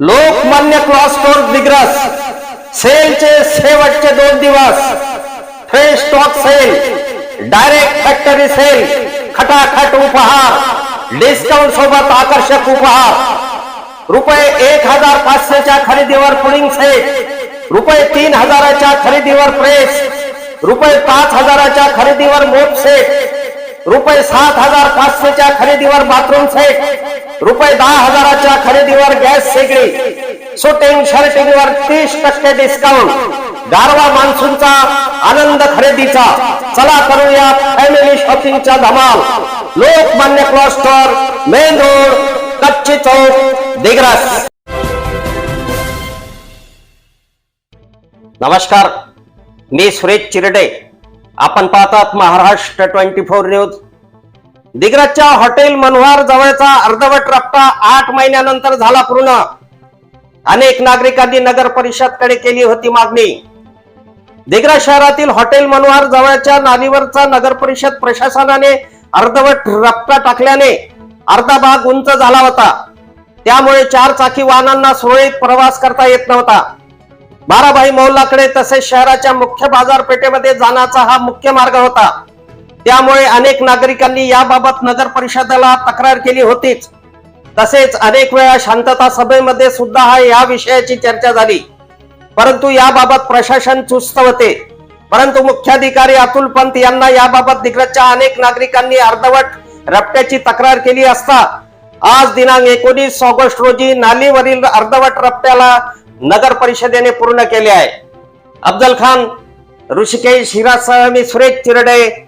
Lokmanya cloth store Digras. सेलचे शेवटचे दोन दिवस. Fresh stock sale direct factory sale खटाखट उपहार. डिस्काउंट सोबत आकर्षक उपहार. रुपये एक हजार पाचशेच्या खरेदीवर पुडिंग सेट रुपये तीन हजाराच्या खरेदीवर प्रेस रुपये पाच हजाराच्या खरेदीवर मोप सेट रुपये सात हजार पाचशेच्या खरेदीवर बाथरूम सेट. रुपये दहा हजाराच्या खरेदीवर गॅस शेगडी. सुटिंग शर्टिंगवर तीस टक्के डिस्काउंट गारवा मान्सूनचा आनंद खरेदीचा. चला करूया फॅमिली शॉपिंगचा धमाल. Lokmanya cloth store main road Kachchi Chowk Digras. नमस्कार मी सुरेश चिरडे. आपण पाहतात महाराष्ट्र ट्वेंटी फोर न्यूज. दिग्रजच्या हॉटेल मनोहर जवळचा अर्धवट रफ्ता आठ महिन्यानंतर झाला पूर्ण. अनेक नागरिकांनी नगर परिषदकडे केली होती मागणी. दिग्रज शहरातील हॉटेल मनोहर जवळच्या नालीवरचा नगर परिषद प्रशासनाने अर्धवट रफ्ता टाकल्याने अर्धा भाग उंच झाला होता. त्यामुळे चार चाकी वाहनांना सुरळीत प्रवास करता येत नव्हता. बाराभाई मौलाकडे तसेच शहराच्या मुख्य बाजारपेठेमध्ये जाण्याचा हा मुख्य मार्ग होता. त्यामुळे अनेक नागरिकांनी याबाबत नगर परिषदेला तक्रार केली होतीच. तसेच अनेक वेळा शांतता सभेमध्ये सुद्धा हा या विषयाची चर्चा झाली. परंतु याबाबत प्रशासन चुस्त होते. परंतु मुख्याधिकारी अतुल पंत यांना याबाबत दिग्रजच्या अनेक नागरिकांनी अर्धवट रपट्याची तक्रार केली असता आज दिनांक एकोणीस ऑगस्ट रोजी नालीवरील अर्धवट रपट्याला नगर परिषदेने पूर्ण केले आहे. अफजल खान ऋषिकेश हिरासह मी Suresh Chirde